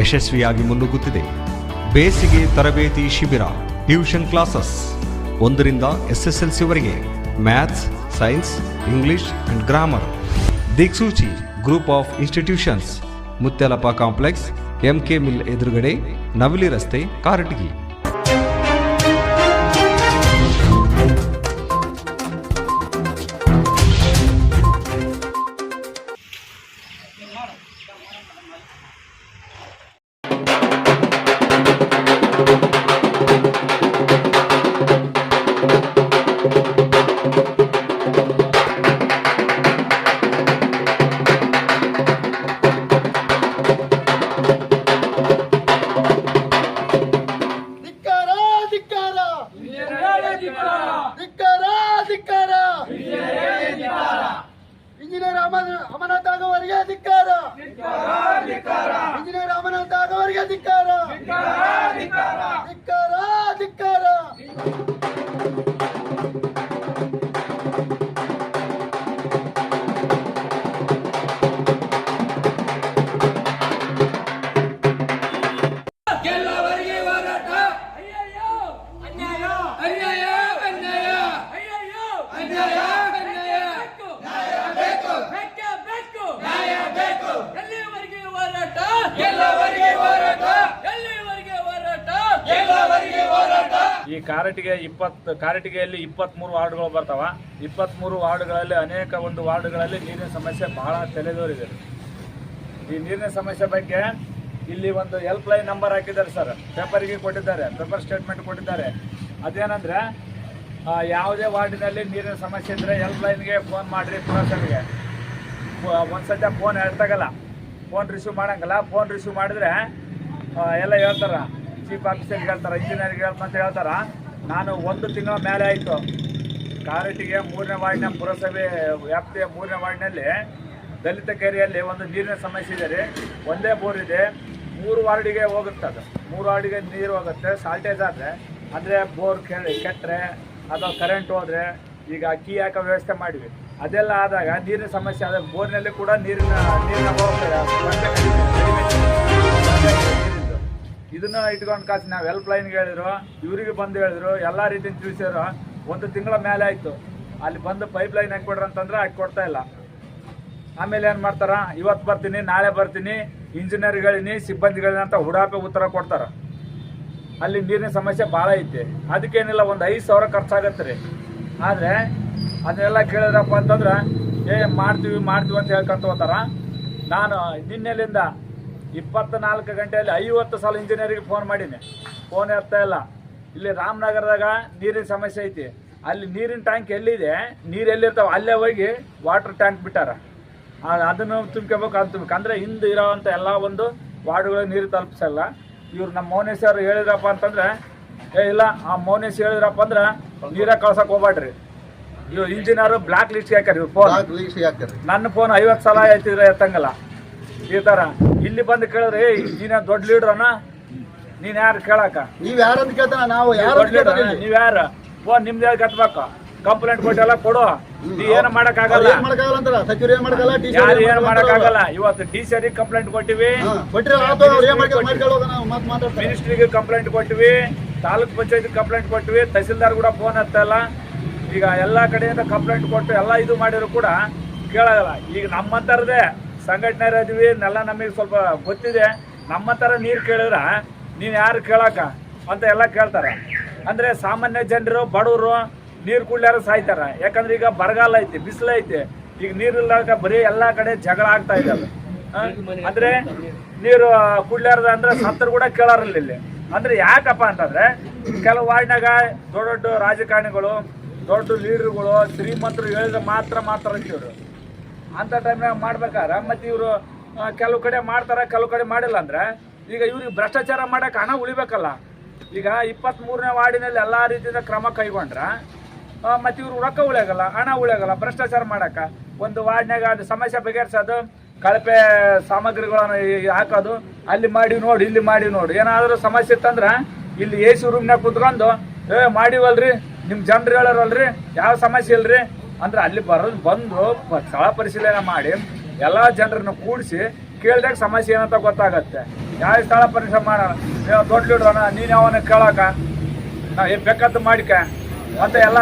ಯಶಸ್ವಿಯಾಗಿ ಮುನ್ನುಗ್ಗುತ್ತಿದೆ. ಬೇಸಿಗೆ ತರಬೇತಿ ಶಿಬಿರ, ಟ್ಯೂಷನ್ ಕ್ಲಾಸಸ್. ಒಂದರಿಂದ ಎಸ್ಎಸ್ಎಲ್ಸಿವರೆಗೆ maths, science, English and grammar. Diksuchi, group of institutions. Mutyalappa complex, MK mill ಎದುರುಗಡೆ ನವಿಲಿ ರಸ್ತೆ, ಕಾರಟಗಿ. ಈ ಕಾರಟಿಗೆ ಇಪ್ಪತ್ತು, ಕಾರಟಿಗೆಯಲ್ಲಿ ಇಪ್ಪತ್ತ್ಮೂರು ವಾರ್ಡ್ಗಳು ಬರ್ತಾವೆ. ಇಪ್ಪತ್ತ್ಮೂರು ವಾರ್ಡ್ಗಳಲ್ಲಿ ಅನೇಕ ಒಂದು ವಾರ್ಡ್ಗಳಲ್ಲಿ ನೀರಿನ ಸಮಸ್ಯೆ ಬಹಳ ತಲೆದೋರಿದೆ. ಈ ನೀರಿನ ಸಮಸ್ಯೆ ಬಗ್ಗೆ ಇಲ್ಲಿ ಒಂದು ಹೆಲ್ಪ್ ಲೈನ್ ನಂಬರ್ ಹಾಕಿದ್ದಾರೆ ಸರ್. ಪೇಪರಿಗೆ ಕೊಟ್ಟಿದ್ದಾರೆ ಪೇಪರ್ ಸ್ಟೇಟ್ಮೆಂಟ್ ಕೊಟ್ಟಿದ್ದಾರೆ. ಅದೇನಂದ್ರೆ ಯಾವುದೇ ವಾರ್ಡಿನಲ್ಲಿ ನೀರಿನ ಸಮಸ್ಯೆ ಇದ್ದರೆ ಹೆಲ್ಪ್ ಲೈನ್ಗೆ ಫೋನ್ ಮಾಡಿರಿ ಪುರಸಭೆಗೆ. ಒಂದ್ಸತಿ ಫೋನ್ ಎತ್ತಾಗಲ್ಲ ಫೋನ್ ರಿಸೀವ್ ಮಾಡೋಂಗಲ್ಲ. ಫೋನ್ ರಿಸೀವ್ ಮಾಡಿದ್ರೆ ಎಲ್ಲ ಹೇಳ್ತಾರ. ಚೀಫ್ ಆಫೀಸರ್ಗೆ ಹೇಳ್ತಾರ ಇಂಜಿನಿಯರ್ಗೆ ಅಂತ ಹೇಳ್ತಾರ. ನಾನು ಒಂದು ತಿಂಗಳ ಮೇಲೆ ಆಯಿತು. ಕಾರಟಿಗೆ ಮೂರನೇ ವಾರ್ಡ್ನ ಪುರಸಭೆ ವ್ಯಾಪ್ತಿಯ ಮೂರನೇ ವಾರ್ಡ್ನಲ್ಲಿ ದಲಿತ ಕೇರಿಯಲ್ಲಿ ಒಂದು ನೀರಿನ ಸಮಸ್ಯೆ ಇದೆ ರೀ. ಒಂದೇ ಬೋರ್ ಇದೆ. ಮೂರು ವಾರ್ಡಿಗೆ ಹೋಗುತ್ತೆ ಅದು. ಮೂರು ವಾರ್ಡಿಗೆ ನೀರು ಹೋಗುತ್ತೆ. ಸಾಲ್ಟೇಜ್ ಆದರೆ, ಅಂದರೆ ಬೋರ್ ಕೆಟ್ಟರೆ ಅಥವಾ ಕರೆಂಟ್ ಹೋದರೆ ಈಗ ಅಕ್ಕಿ ಹಾಕೋ ವ್ಯವಸ್ಥೆ ಮಾಡಿವಿ ಅದೆಲ್ಲ ಆದಾಗ ನೀರಿನ ಸಮಸ್ಯೆ ಆದಾಗ ಬೋರ್ನಲ್ಲಿ ಕೂಡ ನೀರಿನ ನೀರಿನ. ಇದನ್ನ ಇಟ್ಕೊಂಡು ಕಾಸು ನಾವು ಹೆಲ್ಪ್ ಲೈನ್ಗೆ ಹೇಳಿದ್ರು, ಇವರಿಗೆ ಬಂದು ಹೇಳಿದ್ರು, ಎಲ್ಲ ರೀತಿಯಿಂದ ತಿಳಿಸಿದ್ರು ಒಂದು ತಿಂಗಳ ಮೇಲೆ ಆಯಿತು. ಅಲ್ಲಿ ಬಂದು ಪೈಪ್ ಲೈನ್ ಹಾಕ್ಕೊಡ್ರಿ ಅಂತಂದ್ರೆ ಹಾಕಿ ಕೊಡ್ತಾ ಇಲ್ಲ. ಆಮೇಲೆ ಏನು ಮಾಡ್ತಾರ? ಇವತ್ತು ಬರ್ತೀನಿ, ನಾಳೆ ಬರ್ತೀನಿ ಇಂಜಿನಿಯರ್ಗಳಿನಿ ಸಿಬ್ಬಂದಿಗಳಿನಿ ಅಂತ ಹುಡಾಪೆ ಉತ್ತರ ಕೊಡ್ತಾರ. ಅಲ್ಲಿ ನೀರಿನ ಸಮಸ್ಯೆ ಭಾಳ ಐತಿ. ಅದಕ್ಕೇನಿಲ್ಲ, ಒಂದು ಐದು ಸಾವಿರ ಖರ್ಚಾಗತ್ತೆ ರೀ. ಆದರೆ ಅದನ್ನೆಲ್ಲ ಕೇಳಿದ್ರಪ್ಪ ಅಂತಂದ್ರೆ, ಏ ಮಾಡ್ತೀವಿ ಮಾಡ್ತೀವಿ ಅಂತ ಹೇಳ್ಕೊಂತ ಹೋಗ್ತಾರ ನಾನು ನಿನ್ನೆಲಿಂದ ಇಪ್ಪತ್ನಾಲ್ಕು ಗಂಟೆಯಲ್ಲಿ ಐವತ್ತು ಸಲ ಇಂಜಿನಿಯರಿಗೆ ಫೋನ್ ಮಾಡೀನಿ. ಫೋನ್ ಎತ್ತಾ ಇಲ್ಲ. ಇಲ್ಲಿ ರಾಮನಗರದಾಗ ನೀರಿನ ಸಮಸ್ಯೆ ಐತಿ. ಅಲ್ಲಿ ನೀರಿನ ಟ್ಯಾಂಕ್ ಎಲ್ಲಿದೆ? ನೀರು ಎಲ್ಲಿರ್ತಾವೆ? ಅಲ್ಲೇ ಹೋಗಿ ವಾಟರ್ ಟ್ಯಾಂಕ್ ಬಿಟ್ಟಾರ. ಅದನ್ನು ತುಂಬ್ಕೋಬೇಕು ಅದು ತುಂಬೇಕು ಅಂದರೆ ಹಿಂದೆ ಇರೋವಂಥ ಎಲ್ಲ ಒಂದು ವಾರ್ಡ್ಗಳಿಗೆ ನೀರು ತಲುಪಿಸಲ್ಲ. ಇವ್ರು ನಮ್ಮ ಮೌನೇಶ್ ಅವರು ಹೇಳಿದ್ರಪ್ಪ ಅಂತಂದ್ರೆ ಏ ಇಲ್ಲ ಆ ಮೌನೇಶ್ ಹೇಳಿದ್ರಪ್ಪ ಅಂದ್ರೆ ನೀರೇ ಕಳ್ಸಕ್ ಹೋಗ್ಬೇಡ್ರಿ ಇವ್ರು ಇಂಜಿನಿಯರ್ ಬ್ಲಾಕ್ ಲಿಸ್ಟ್ಗೆ ಹಾಕ್ಯಾರ ಇವ್ರು ಫೋನ್ ಹಾಕ್ರಿ ನನ್ನ ಫೋನ್ ಐವತ್ತು ಸಲ ಆಯ್ತಿದ್ರೆ ಎತ್ತಂಗಲ್ಲ. ಈ ಥರ ಇಲ್ಲಿ ಬಂದು ಕೇಳಿದ್ರೆ ಏ ನೀನ ದೊಡ್ಡ ಲೀಡರ್ ಅಣ್ಣ? ನೀನ್ ಯಾರು ಕೇಳಕ ನೀವ್ ಯಾರಂತ ಕೇಳ್ತಾನ? ನಾವು ಯಾರು ದೊಡ್ಡ ನೀವು ಯಾರು? ಫೋನ್ ನಿಮ್ದು ಯಾರು ಕಟ್ಬೇಕು? ಕಂಪ್ಲೇಂಟ್ ಕೊಟ್ಟೆಲ್ಲ ಕೊಡು. ನೀ ಏನು ಮಾಡಕ್ಕಾಗಲ್ಲ? ಏನ್ ಮಾಡಕ್ಕಾಗಲ್ಲ ಅಂತಾರ? ಸಚಿವರು ಏನ್ ಮಾಡಕ್ಕಾಗಲ್ಲ? ಆಗಲ್ಲ ಯಾರು ಏನು ಮಾಡೋಕ್ಕಾಗಲ್ಲ? ಇವತ್ತು ಡಿ ಸಿ ಕಂಪ್ಲೇಂಟ್ ಕೊಟ್ಟಿವಿ. ಕೊಟ್ಟಿರ ಆತು ಅವ್ರು ಏನ್ ಮಾಡ್ಕೊಂಡು ಮಾಡ್ಕೊಳ್ಳೋದ ನಾವು ಮಾತು ಮಾತಾಡ್ತಾರೆ. ಮಿನಿಸ್ಟ್ರಿಗೆ ಕಂಪ್ಲೇಂಟ್ ಕೊಟ್ಟಿವಿ. ತಾಲೂಕ್ ಪಂಚಾಯತ್ ಕಂಪ್ಲೇಂಟ್ ಕೊಟ್ಟಿವಿ. ತಹಸೀಲ್ದಾರ್ ಕೂಡ ಫೋನ್ ಹತ್ತಲ್ಲ ಈಗ ಎಲ್ಲಾ ಕಡೆಯಿಂದ ಕಂಪ್ಲೇಂಟ್ ಕೊಟ್ಟು ಎಲ್ಲ ಇದು ಮಾಡಿದ್ರು ಕೂಡ ಕೇಳಲ್ಲ. ಈಗ ನಮ್ಮಂತರದೇ ಸಂಘಟನೆ ಇದೀವಿ ಎಲ್ಲ ನಮಗೆ ಸ್ವಲ್ಪ ಗೊತ್ತಿದೆ. ನಮ್ಮಂತರ ನೀರು ಕೇಳಿದ್ರೆ, ನೀನು ಯಾರು ಕೇಳಕ ಅಂತ ಎಲ್ಲ ಕೇಳ್ತಾರೆ. ಅಂದ್ರೆ ಸಾಮಾನ್ಯ ಜನರು, ಬಡವರು, ನೀರು ಕುಡ್ಲಾರ ಸಾಯ್ತಾರ? ಯಾಕಂದ್ರೆ ಈಗ ಬರಗಾಲ ಐತಿ ಬಿಸಿಲೈತಿ ಐತಿ. ಈಗ ನೀರಿಲ್ದಾಗ ಬರೀ ಎಲ್ಲ ಕಡೆ ಜಗಳ ಆಗ್ತಾ ಇದೆ ಅಂದರೆ ನೀರು ಕುಡ್ಲಾರ್ದ ಅಂದ್ರೆ ಸತ್ತರು ಕೂಡ ಕೇಳಾರಲ್ಲ ಇಲ್ಲಿ. ಅಂದ್ರೆ ಯಾಕಪ್ಪ ಅಂತಂದ್ರೆ, ಕೆಲವು ವಾರ್ಡ್ನಾಗ ದೊಡ್ಡ ದೊಡ್ಡ ರಾಜಕಾರಣಿಗಳು, ದೊಡ್ಡ ಲೀಡರ್ಗಳು, ಶ್ರೀಮಂತರು ಹೇಳಿದ್ರೆ ಮಾತ್ರ ಮಾತ್ರ ಅಂತ ಟೈಮ್ನಾಗ ಮಾಡ್ಬೇಕಾದ್ರೆ ಮತ್ತೆ ಇವರು ಕೆಲವು ಕಡೆ ಮಾಡ್ತಾರೆ, ಕೆಲವು ಕಡೆ ಮಾಡಿಲ್ಲ ಅಂದ್ರೆ ಈಗ ಇವ್ರಿಗೆ ಭ್ರಷ್ಟಾಚಾರ ಮಾಡಕ್ಕೆ ಹಣ ಉಳಿಬೇಕಲ್ಲ. ಈಗ ಇಪ್ಪತ್ತ್ ಮೂರನೇ ವಾರ್ಡಿನಲ್ಲಿ ಎಲ್ಲ ರೀತಿಯಿಂದ ಕ್ರಮ ಕೈಗೊಂಡ್ರೆ ಮತ್ತೆ ಇವ್ರು ರೊಕ್ಕ ಉಳಿಯಾಗಲ್ಲ, ಹಣ ಉಳಿಯಾಗಲ್ಲ ಭ್ರಷ್ಟಾಚಾರ ಮಾಡಕ್ಕ ಒಂದು ವಾರ್ಡ್ನಾಗ ಅದು ಸಮಸ್ಯೆ ಬಗೆಹರಿಸೋದು, ಕಳಪೆ ಸಾಮಗ್ರಿಗಳನ್ನು ಹಾಕೋದು, ಅಲ್ಲಿ ಮಾಡಿ ನೋಡಿ, ಇಲ್ಲಿ ಮಾಡಿ ನೋಡಿ. ಏನಾದರೂ ಸಮಸ್ಯೆ ಇತ್ತಂದ್ರೆ ಇಲ್ಲಿ ಎ ಸಿ ರೂಮ್ನಾಗ ಕುತ್ಕೊಂಡು, ಏ, ಮಾಡಿವಲ್ರಿ ನಿಮ್ಮ ಜನರು ಹೇಳೋರಲ್ರಿ, ಯಾವ ಸಮಸ್ಯೆ ಇಲ್ರಿ? ಅಂದ್ರೆ ಅಲ್ಲಿ ಬರೋದು ಬಂದು ಸ್ಥಳ ಪರಿಶೀಲನೆ ಮಾಡಿ ಎಲ್ಲ ಜನರನ್ನು ಕೂಡಿಸಿ ಕೇಳಿದಾಗ ಸಮಸ್ಯೆ ಏನಂತ ಗೊತ್ತಾಗತ್ತೆ. ಯಾವ ಸ್ಥಳ ಪರಿಶೀಲನೆ ಮಾಡೋಣ? ದೊಡ್ಡ ಲೀಡ್ರಣ ನೀನು ಯಾವನ್ನ ಕೇಳಕ? ನಾ ಏನ್ ಬೇಕಾದ್ದು ಮಾಡಿಕ. ಮತ್ತೆ ಎಲ್ಲ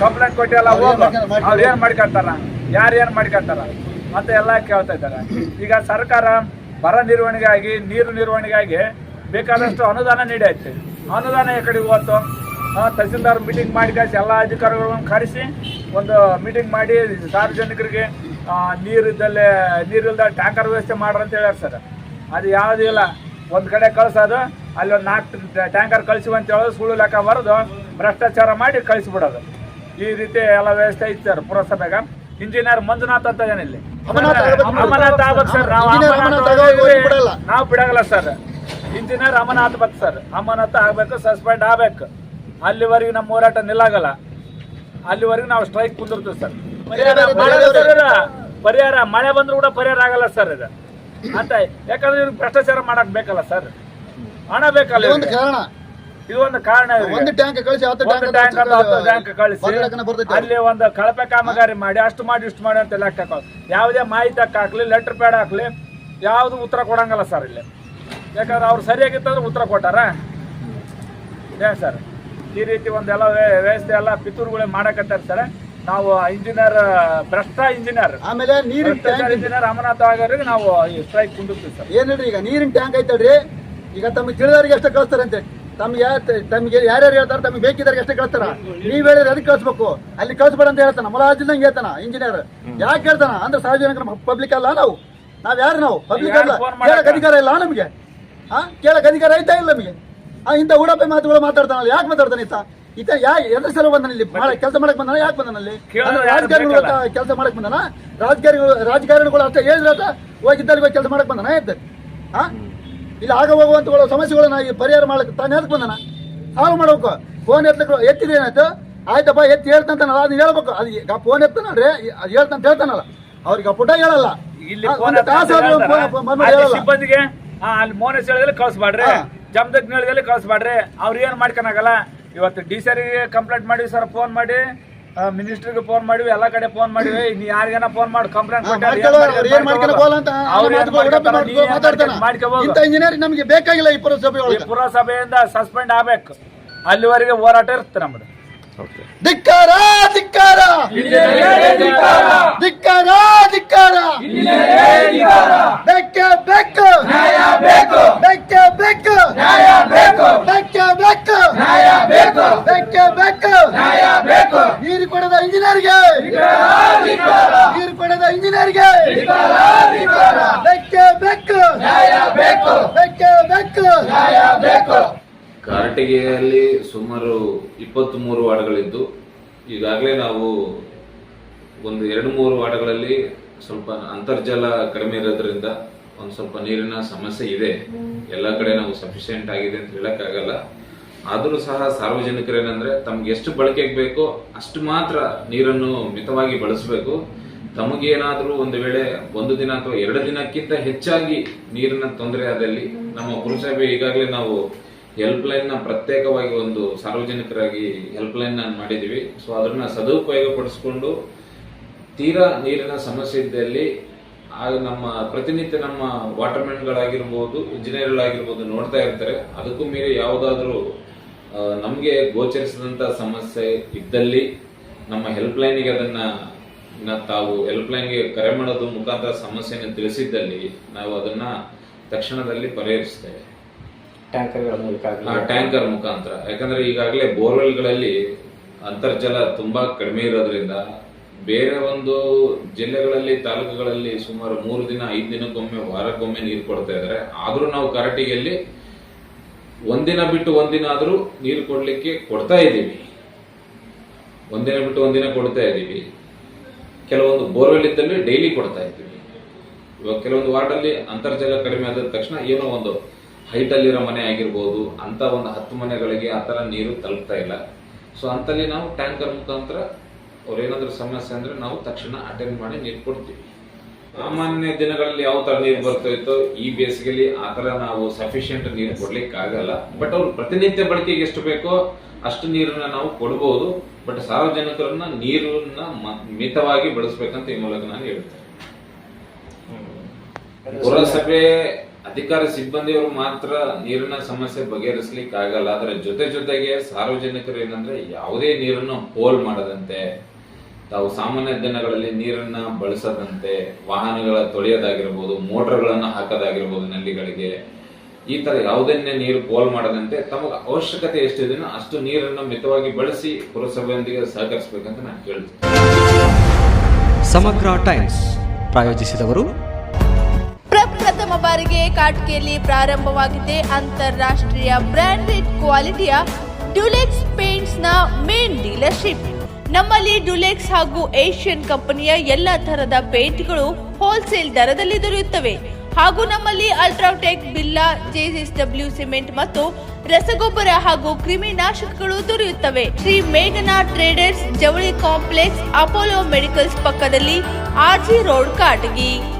ಕಂಪ್ಲೇಂಟ್ ಕೊಟ್ಟು ಎಲ್ಲ ಹೋಗೋ. ಅವ್ರು ಏನ್ ಮಾಡ್ಕೊಂತಾರ ಯಾರು ಏನ್ ಮಾಡ್ಕೊಂತಾರ ಮತ್ತೆ ಎಲ್ಲ ಕೇಳ್ತಾ ಇದ್ದಾರೆ. ಈಗ ಸರ್ಕಾರ ಬರ ನಿರ್ವಹಣೆಗಾಗಿ ನೀರು ನಿರ್ವಹಣೆಗಾಗಿ ಬೇಕಾದಷ್ಟು ಅನುದಾನ ನೀಡೈತೆ. ಅನುದಾನ ಈ ಕಡೆ ಹೋಯ್ತು ತಹಸೀಲ್ದಾರ್ ಮೀಟಿಂಗ್ ಮಾಡಿ ಕಳಿಸಿ ಎಲ್ಲ ಅಧಿಕಾರಿಗಳನ್ನು ಕರೆಸಿ ಒಂದು ಮೀಟಿಂಗ್ ಮಾಡಿ ಸಾರ್ವಜನಿಕರಿಗೆ ನೀರಿದ್ದಲ್ಲೇ ನೀರಿಲ್ದ ಟ್ಯಾಂಕರ್ ವ್ಯವಸ್ಥೆ ಮಾಡ್ರಿ ಅಂತ ಹೇಳ್ಯಾರ ಸರ್ ಅದು ಯಾವುದೂ ಇಲ್ಲ. ಒಂದು ಕಡೆ ಕಳ್ಸೋದು ಅಲ್ಲಿ ಒಂದು ನಾಲ್ಕು ಟ್ಯಾಂಕರ್ ಕಳಿಸಿ ಅಂತ ಹೇಳೋದು ಸುಳ್ಳು ಲೆಕ್ಕ ಬರೋದು ಭ್ರಷ್ಟಾಚಾರ ಮಾಡಿ ಕಳಿಸ್ಬಿಡೋದು. ಈ ರೀತಿ ಎಲ್ಲ ವ್ಯವಸ್ಥೆ ಇತ್ತು ಸರ್ ಪುರಸಭೆಗ. ಇಂಜಿನಿಯರ್ ಮಂಜುನಾಥ್ ಅಂತ ಏನಿಲ್ಲ ಇಲ್ಲಿ. ಅಮರನಾಥ್ ಆಗ್ಬೇಕು. ಸರ್ ನಾವು ಬಿಡಲ್ಲ. ಬಿಡಗಲ್ಲ ಸರ್ ಇಂಜಿನಿಯರ್ ಅಮರನಾಥ್ ಬೇಕು ಸರ್ ಅಮರನಾಥ ಆಗ್ಬೇಕು ಸಸ್ಪೆಂಡ್ ಆಗ್ಬೇಕು. ಅಲ್ಲಿವರೆಗೆ ನಮ್ಮ ಹೋರಾಟ ನಿಲ್ಲಾಗಲ್ಲ. ಅಲ್ಲಿವರೆಗೂ ನಾವು ಸ್ಟ್ರೈಕ್ ಕುಂದಿರ್ತೀವಿ ಸರ್. ಪರಿಹಾರ ಮಳೆ ಬಂದರೂ ಕೂಡ ಪರಿಹಾರ ಆಗಲ್ಲ ಸರ್ ಇದು. ಅಂತ ಯಾಕಂದ್ರೆ ಇವ್ರಿಗೆ ಭ್ರಷ್ಟಾಚಾರ ಮಾಡಕ್ ಬೇಕಲ್ಲ ಸರ್. ಹಣ ಬೇಕಲ್ಲ ಒಂದು ಕಾರಣ. ಇದು ಒಂದು ಕಾರಣ. ಒಂದು ಟ್ಯಾಂಕ್ ಕಳಿಸಿ. ಟ್ಯಾಂಕ್ ಅಲ್ಲ, ಕಳಿಸಿ ಒಂದು ಕಳಪೆ ಕಾಮಗಾರಿ ಮಾಡಿ ಅಷ್ಟು ಮಾಡಿ ಇಷ್ಟು ಮಾಡಿ ಅಂತ ಲೆಕ್ಕ ಯಾವುದೇ ಮಾಹಿತಿ ಹಾಕ್ಲಿ ಲೆಟರ್ ಪ್ಯಾಡ್ ಹಾಕ್ಲಿ ಯಾವುದು ಉತ್ತರ ಕೊಡಂಗಲ್ಲ ಸರ್ ಇಲ್ಲಿ. ಯಾಕಂದ್ರೆ ಅವ್ರು ಸರಿಯಾಗಿತ್ತಂದ್ರೆ ಉತ್ತರ ಕೊಟ್ಟಾರ? ಏನ್ ಸರ್? ಈ ರೀತಿ ಒಂದೆಲ್ಲ ವ್ಯ- ವ್ಯವಸ್ಥೆ ಎಲ್ಲ ಪಿತೂರುಗಳೇ ಮಾಡಕತ್ತಿರ್ತಾರೆ ನಾವು ಇಂಜಿನಿಯರ್ ಭ್ರಷ್ಟ ಇಂಜಿನಿಯರ್. ಆಮೇಲೆ ನೀರಿನ ಟ್ಯಾಂಕ್ ಇಂಜಿನಿಯರ್ ಅಮರನಾಥ ಆಗೋರಿಗೆ ನಾವು ಈ ಸ್ಟ್ರೈಕ್ ಕುಂದಿರ್ತೀವಿ ಸರ್. ಏನ್ ಹೇಳ್ರಿ ಈಗ? ನೀರಿನ ಟ್ಯಾಂಕ್ ಐತಲ್ರಿ? ಈಗ ತಮಗೆ ತಿಳಿದವ್ರಿಗೆ ಎಷ್ಟು ಕಳಿಸ್ತಾರಂತೆ. ತಮ್ಗೆ ತಮಗೆ ತಮ್ಗೆ ಯಾರ್ಯಾರು ಹೇಳ್ತಾರೆ ತಮಗೆ ಬೇಕಿದ್ದವ್ರಿಗೆ ಎಷ್ಟು ಕಳಿಸ್ತಾರ. ನೀವ್ ಹೇಳಿದ್ರೆ ಅದಕ್ಕೆ ಕಳಿಸ್ಬೇಕು? ಅಲ್ಲಿ ಕಳಿಸ್ಬೇಡ ಅಂತ ಹೇಳ್ತಾನ. ಮೊಲಾಜಿಲ್ದಂಗೆ ಹೇಳ್ತಾನ ಇಂಜಿನಿಯರ್. ಯಾಕೆ ಹೇಳ್ತಾನ? ಅಂದ್ರೆ ಸಾರ್ವಜನಿಕರ ಪಬ್ಲಿಕ್ ಅಲ್ಲ ನಾವು. ನಾವ್ ಯಾರು ನಾವು? ಪಬ್ಲಿಕ್ ಅಲ್ಲ? ಕೇಳಕ್ ಅಧಿಕಾರ ಇಲ್ಲ ನಮಗೆ. ಹಾ? ಕೇಳಕ್ ಅಧಿಕಾರ ಐತಾ ಇಲ್ಲ ನಮಗೆ? ಇಂಥ ಉಡಪೆ ಮಾತುಗಳು ಮಾತಾಡ್ತಾನಲ್ಲ ಯಾಕೆ ಮಾತಾಡ್ತಾನೆ ಈತ? ಈತ ಯಾ ಎದ್ರ ಸಲ ಬಂದನ ಇಲ್ಲಿ? ಕೆಲಸ ಮಾಡಕ್ ಬಂದಾನ? ಯಾಕೆ ಬಂದನಲ್ಲಿ ರಾಜಕಾರಣಿಗಳು? ಕೆಲಸ ಮಾಡಕ್ ಬಂದನ? ರಾಜಕಾರಣಿಗಳು ರಾಜಕಾರಣಿಗಳು ಅಷ್ಟೇ ಹೇಳಿದ್ರೆ ಹೋಗಿದ್ದಲ್ಲಿ ಕೆಲಸ ಮಾಡಕ್ ಬಂದನ ಎದ್ದ? ಹಾ ಇಲ್ಲಿ ಆಗ ಹೋಗುವಂತ ಸಮಸ್ಯೆಗಳನ್ನ ಈ ಪರಿಹಾರ ಮಾಡಕ್ ತಾನು ಎದಕ್ ಬಂದನ? ಸಾಲ್ವ್ ಮಾಡ್ಬೇಕು. ಫೋನ್ ಎತ್ತಕ್ಕೆ ಎತ್ತಿದ್ರೆ ಏನಾಯ್ತು? ಆಯ್ತಪ್ಪ ಎತ್ತಿ ಹೇಳ್ತಂತಾನಲ್ಲ ಅದನ್ನ ಹೇಳ್ಬೇಕು. ಅದು ಫೋನ್ ಎತ್ತನಲ್ರಿ ಅದು ಹೇಳ್ತಂತ ಹೇಳ್ತಾನಲ್ಲ. ಅವ್ರಿಗೆ ಪುಟ ಹೇಳಲ್ಲ. ಇಲ್ಲಿ ಸಿಬ್ಬಂದಿಗೆ ಅಲ್ಲಿ ಮೋನಸ್ ಹೇಳಿದ್ರೆ ಕಳಿಸ್ಬಾಡ್ರಿ. ಹಾ. ಜಮದಗ್ನ ಕಳಿಸ್ಬೇಡ್ರಿ. ಅವ್ರು ಏನ್ ಮಾಡ್ಕೊಳಗಲ್ಲ ಇವತ್ತು ಡಿ ಸರಿಗೆ ಕಂಪ್ಲೇಂಟ್ ಮಾಡಿ ಸರ್ ಫೋನ್ ಮಾಡಿ. ಮಿನಿಸ್ಟರ್ಗೆ ಫೋನ್ ಮಾಡಿವಿ ಎಲ್ಲ ಕಡೆ ಫೋನ್ ಮಾಡಿವಿ. ನೀ ಯಾರಿಗೇನ ಫೋನ್ ಮಾಡಿ ಕಂಪ್ಲೇಂಟ್ ನಮಗೆ ಬೇಕಾಗಿಲ್ಲ ಈ ಪುರಸಭೆ ಈ ಒಳಗೆ ಪುರಸಭೆಯಿಂದ ಸಸ್ಪೆಂಡ್ ಆಗ್ಬೇಕು. ಅಲ್ಲಿವರೆಗೆ ಹೋರಾಟ ಇರುತ್ತೆ ನಮ್ದು. ಧಿಕ್ಕಾರ ಧಿಕ್ಕಾರ. ಧಿಕ್ಕಾರ ಧಿಕ್ಕಾರ. ಕಾರಟಗಿಯಲ್ಲಿ ಸುಮಾರು ಇಪ್ಪತ್ತ್ ಮೂರು ವಾರ್ಡ್ಗಳಿದ್ದು, ಈಗಾಗಲೇ ನಾವು ಒಂದು ಎರಡು ಮೂರು ವಾರ್ಡ್ಗಳಲ್ಲಿ ಸ್ವಲ್ಪ ಅಂತರ್ಜಲ ಕಡಿಮೆ ಇರೋದ್ರಿಂದ ಒಂದು ಸ್ವಲ್ಪ ನೀರಿನ ಸಮಸ್ಯೆ ಇದೆ. ಎಲ್ಲ ಕಡೆ ನಾವು ಸಫಿಶಿಯೆಂಟ್ ಆಗಿದೆ ಅಂತ ಹೇಳಕ್ಕಾಗಲ್ಲ. ಆದರೂ ಸಹ ಸಾರ್ವಜನಿಕರೇನಂದ್ರೆ ತಮ್ಗೆ ಎಷ್ಟು ಬಳಕೆಗೆ ಬೇಕೋ ಅಷ್ಟು ಮಾತ್ರ ನೀರನ್ನು ಮಿತವಾಗಿ ಬಳಸಬೇಕು. ತಮಗೇನಾದರೂ ಒಂದು ವೇಳೆ ಒಂದು ದಿನ ಅಥವಾ ಎರಡು ದಿನಕ್ಕಿಂತ ಹೆಚ್ಚಾಗಿ ನೀರಿನ ತೊಂದರೆ ಆದಲ್ಲಿ ನಮ್ಮ ಪುರಸಭೆ ಈಗಾಗಲೇ ನಾವು ಹೆಲ್ಪ್ ಲೈನ್ನ ಪ್ರತ್ಯೇಕವಾಗಿ ಒಂದು ಸಾರ್ವಜನಿಕರಾಗಿ ಹೆಲ್ಪ್ ಲೈನ್ ಮಾಡಿದ್ದೀವಿ. ಸೊ ಅದನ್ನ ಸದುಪಯೋಗ ಪಡಿಸ್ಕೊಂಡು ತೀರಾ ನೀರಿನ ಸಮಸ್ಯೆ ಇದ್ದಲ್ಲಿ, ಆಗ ನಮ್ಮ ಪ್ರತಿನಿತ್ಯ ನಮ್ಮ ವಾಟರ್ಮೆನ್ಗಳಾಗಿರ್ಬೋದು ಇಂಜಿನಿಯರ್ಗಳಾಗಿರ್ಬೋದು ನೋಡ್ತಾ ಇರ್ತಾರೆ. ಅದಕ್ಕೂ ಮೀರಿ ಯಾವುದಾದ್ರೂ ನಮಗೆ ಗೋಚರಿಸಿದಂಥ ಸಮಸ್ಯೆ ಇದ್ದಲ್ಲಿ ನಮ್ಮ ಹೆಲ್ಪ್ ಲೈನ್ಗೆ ಅದನ್ನ ತಾವು ಹೆಲ್ಪ್ ಲೈನ್ಗೆ ಕರೆ ಮಾಡೋದು ಮುಖಾಂತರ ಸಮಸ್ಯೆಯನ್ನು ತಿಳಿಸಿದ್ದಲ್ಲಿ ನಾವು ಅದನ್ನ ತಕ್ಷಣದಲ್ಲಿ ಪರಿಹರಿಸ್ತೇವೆ. ಟ್ಯಾಂಕರ್ಗಳ ಆ ಟ್ಯಾಂಕರ್ ಮುಖಾಂತರ. ಯಾಕಂದ್ರೆ ಈಗಾಗಲೇ ಬೋರ್ವೆಲ್ಗಳಲ್ಲಿ ಅಂತರ್ಜಲ ತುಂಬಾ ಕಡಿಮೆ ಇರೋದ್ರಿಂದ ಬೇರೆ ಒಂದು ಜಿಲ್ಲೆಗಳಲ್ಲಿ, ತಾಲೂಕುಗಳಲ್ಲಿ ಸುಮಾರು ಮೂರು ದಿನ, ಐದು ದಿನಕ್ಕೊಮ್ಮೆ, ವಾರಕ್ಕೊಮ್ಮೆ ನೀರು ಕೊಡ್ತಾ ಇದ್ದಾರೆ. ಆದ್ರೂ ನಾವು ಕರಟಿಗೆಯಲ್ಲಿ ಒಂದಿನ ಬಿಟ್ಟು ಒಂದಿನ ಆದರೂ ನೀರು ಕೊಡ್ಲಿಕ್ಕೆ ಕೊಡ್ತಾ ಇದ್ದೀವಿ. ಒಂದಿನ ಬಿಟ್ಟು ಒಂದಿನ ಕೊಡ್ತಾ ಇದ್ದೀವಿ. ಕೆಲವೊಂದು ಬೋರ್ವೆಲ್ ಇದ್ದಲ್ಲಿ ಡೈಲಿ ಕೊಡ್ತಾ ಇದ್ದೀವಿ. ಇವಾಗ ಕೆಲವೊಂದು ವಾರ್ಡಲ್ಲಿ ಅಂತರ್ಜಲ ಕಡಿಮೆ ಆದ ತಕ್ಷಣ ಏನೋ ಒಂದು ಹೈಟ್ ಅಲ್ಲಿರೋ ಮನೆ ಆಗಿರ್ಬೋದು ಅಂತ ಒಂದು ಹತ್ತು ಮನೆಗಳಿಗೆ ಆ ತರ ನೀರು ತಲುಪ್ತಾ ಇಲ್ಲ. ಸೊ ಅಂತಲ್ಲಿ ನಾವು ಟ್ಯಾಂಕರ್ ಮುಖಾಂತರ ಅವ್ರೇನಾದ್ರೂ ಸಮಸ್ಯೆ ಅಂದ್ರೆ ನಾವು ತಕ್ಷಣ ಅಟೆಂಡ್ ಮಾಡಿ ನೀರು ಕೊಡ್ತೀವಿ. ಸಾಮಾನ್ಯ ದಿನಗಳಲ್ಲಿ ಯಾವ ತರ ನೀರು ಬರ್ತಾ ಇತ್ತೋ ಈ ಬೇಸಿಗೆಲಿ ಆ ತರ ನಾವು ಸಫಿಶಿಯಂಟ್ ನೀರು ಕೊಡ್ಲಿಕ್ಕೆ ಆಗಲ್ಲ ಬಟ್ ಅವ್ರು ಪ್ರತಿನಿತ್ಯ ಬಳಕೆಗೆ ಎಷ್ಟು ಬೇಕೋ ಅಷ್ಟು ನೀರನ್ನ ನಾವು ಕೊಡ್ಬೋದು. ಬಟ್ ಸಾರ್ವಜನಿಕರನ್ನ ನೀರನ್ನ ಮಿತವಾಗಿ ಬಳಸ್ಬೇಕಂತ ಈ ಮೂಲಕ ನಾನು ಹೇಳ್ತೇನೆ. ಪುರಸಭೆ ಅಧಿಕಾರಿ ಸಿಬ್ಬಂದಿಯವರು ಮಾತ್ರ ನೀರಿನ ಸಮಸ್ಯೆ ಬಗೆಹರಿಸಲಿಕ್ಕೆ ಆಗಲ್ಲ ಅದರ ಜೊತೆ ಜೊತೆಗೆ ಸಾರ್ವಜನಿಕರು ಏನಂದ್ರೆ ಯಾವುದೇ ನೀರನ್ನು ಪೋಲ್ ಮಾಡದಂತೆ, ತಾವು ಸಾಮಾನ್ಯ ದಿನಗಳಲ್ಲಿ ನೀರನ್ನ ಬಳಸದಂತೆ, ವಾಹನಗಳ ತೊಳೆಯೋದಾಗಿರ್ಬೋದು, ಮೋಟರ್ಗಳನ್ನ ಹಾಕೋದಾಗಿರ್ಬೋದು ನಲ್ಲಿಗಳಿಗೆ, ಈ ತರ ಯಾವುದನ್ನೇ ನೀರು ಪೋಲ್ ಮಾಡದಂತೆ ತಮಗೆ ಅವಶ್ಯಕತೆ ಎಷ್ಟಿದೆಯೋ ಅಷ್ಟು ನೀರನ್ನು ಮಿತವಾಗಿ ಬಳಸಿ ಪುರಸಭೆಯೊಂದಿಗೆ ಸಹಕರಿಸಬೇಕಂತ ನಾನು ಕೇಳ್ತೀನಿ. ಸಮಗ್ರ ಟೈಮ್ಸ್ ಪ್ರಾಯೋಜಿಸಿದವರು ಬಾರಿಗೆ ಕಾಟ್ಕೆಯಲ್ಲಿ ಪ್ರಾರಂಭವಾಗಿದೆ ಅಂತಾರಾಷ್ಟ್ರೀಯ ಬ್ರ್ಯಾಂಡೆಡ್ ಕ್ವಾಲಿಟಿಯ ಡ್ಯುಲೆಕ್ಸ್ ಪೇಂಟ್ಸ್ನ ಮೇನ್ ಡೀಲರ್ಶಿಪ್. ನಮ್ಮಲ್ಲಿ ಡ್ಯುಲೆಕ್ಸ್ ಹಾಗೂ ಏಷ್ಯನ್ ಕಂಪನಿಯ ಎಲ್ಲ ತರಹದ ಪೇಂಟ್ಗಳು ಹೋಲ್ಸೇಲ್ ದರದಲ್ಲಿ ದೊರೆಯುತ್ತವೆ. ಹಾಗೂ ನಮ್ಮಲ್ಲಿ ಅಲ್ಟ್ರಾಟೆಕ್ ಬಿಲ್ಲಾ ಜೆಎಸ್ಡಬ್ಲ್ಯೂ ಸಿಮೆಂಟ್ ಮತ್ತು ರಸಗೊಬ್ಬರ ಹಾಗೂ ಕ್ರಿಮಿನಾಶಕಗಳು ದೊರೆಯುತ್ತವೆ. ಶ್ರೀ ಮೇಘನಾ ಟ್ರೇಡರ್ಸ್ ಜವಳಿ ಕಾಂಪ್ಲೆಕ್ಸ್ ಅಪೋಲೋ ಮೆಡಿಕಲ್ಸ್ ಪಕ್ಕದಲ್ಲಿ ಆರ್ಜಿ ರೋಡ್, ಕಾಟಗಿ.